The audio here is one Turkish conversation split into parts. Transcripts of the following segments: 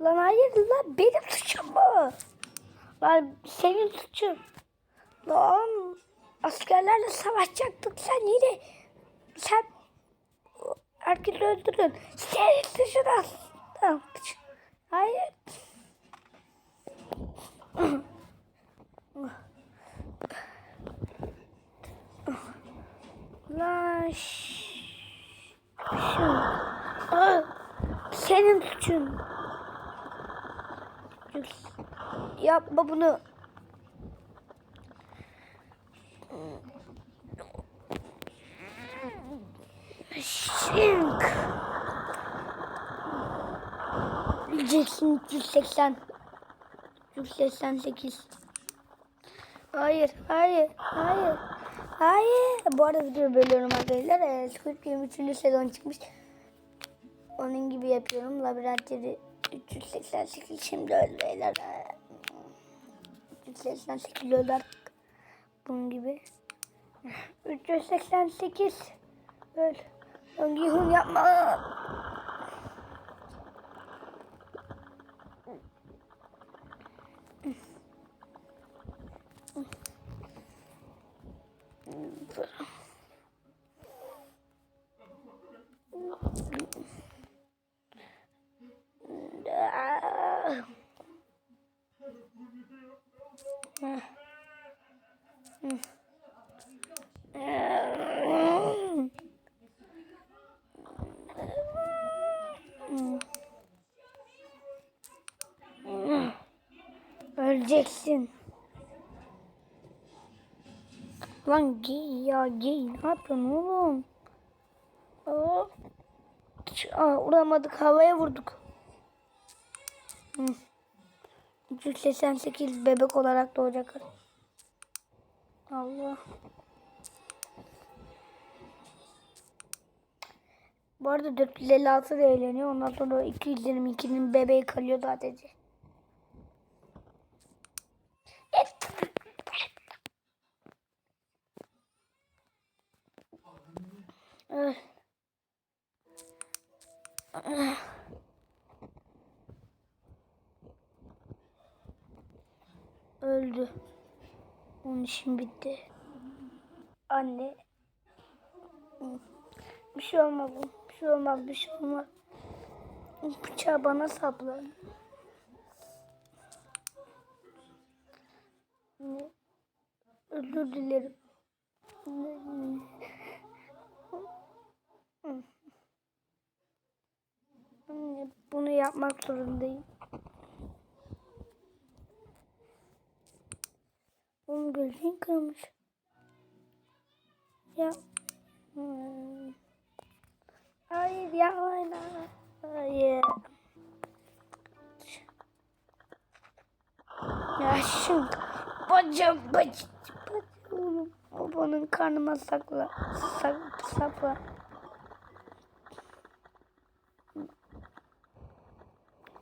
Lan hayır lan benim suçum bu. Lan senin suçun. Lan askerlerle savaşacaktık sen yine sen herkesi öldürdün. Senin suçun aslında. Hayır. Lan. Şu. Senin suçun. Yapma bunu. Şink. Jackson 180. 188. Hayır, hayır, hayır. Hayır. Bu arada video bölüyorum arkadaşlar. Ee, Squid Game 3. sezon çıkmış. Onun gibi yapıyorum. Labirentleri 388 şimdi öldü beyler. Ee, 388 öldü artık. Bunun gibi. 388 öl. Öngihun yapma. Öleceksin. Lan giy ya giy. Ne yapıyorsun oğlum? Aa, vuramadık. Havaya vurduk. Hı. 388 bebek olarak doğacak. Allah. Bu arada 456 da eğleniyor. Ondan sonra 222'nin bebeği kalıyor sadece. Ah. Öldü. Onun işim bitti. Anne. Bir şey olmaz. Bir şey olmaz. Bir şey olmaz. Bıçağı bana sapla. Özür dilerim. Bunu yapmak zorundayım. Gözün kırmış. Ya. Hmm. Hayır yapmayın. Hayır. Ya şu bacım bacım bacım babanın karnıma sakla sak, sapla.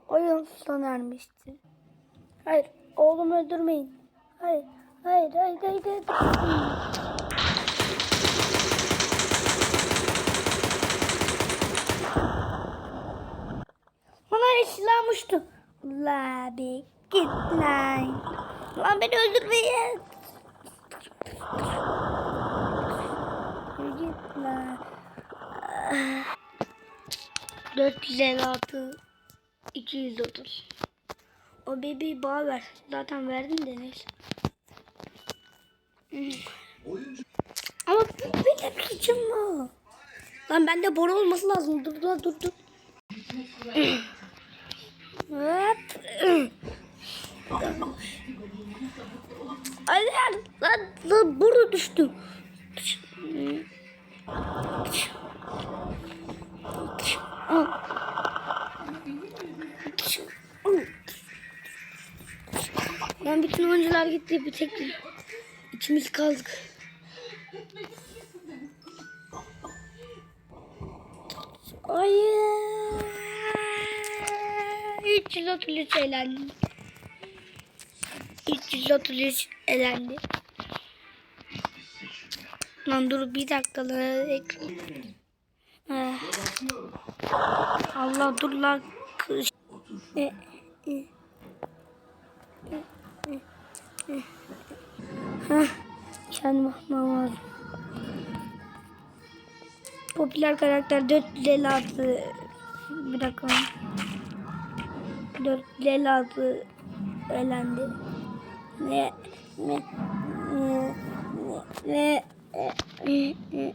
Oyun sona ermiştir. Hayır oğlumu öldürmeyin. Hayır hayır hayır hayır. hayır. Silahım uçtu. La be git lan. Lan beni öldürmeyin. Git lan. 456 230 O bebeği bağ ver. Zaten verdin de neyse. Ama bu benim suçum mu? Lan bende boru olması lazım. Dur dur dur dur. Hop. Hayır lan, lan burada düştüm. Lan bütün oyuncular gitti bir tek ikimiz kaldık. Hayır. 333 elendi. 333 elendi. Lan dur bir dakika lan. Eh. Allah dur lan. Kış. Otur şu. E, e, e, e, e. Heh, kendime bakmam lazım. Popüler karakter 456 bir dakika. 456 elendi. Ne ne ne ne ne ne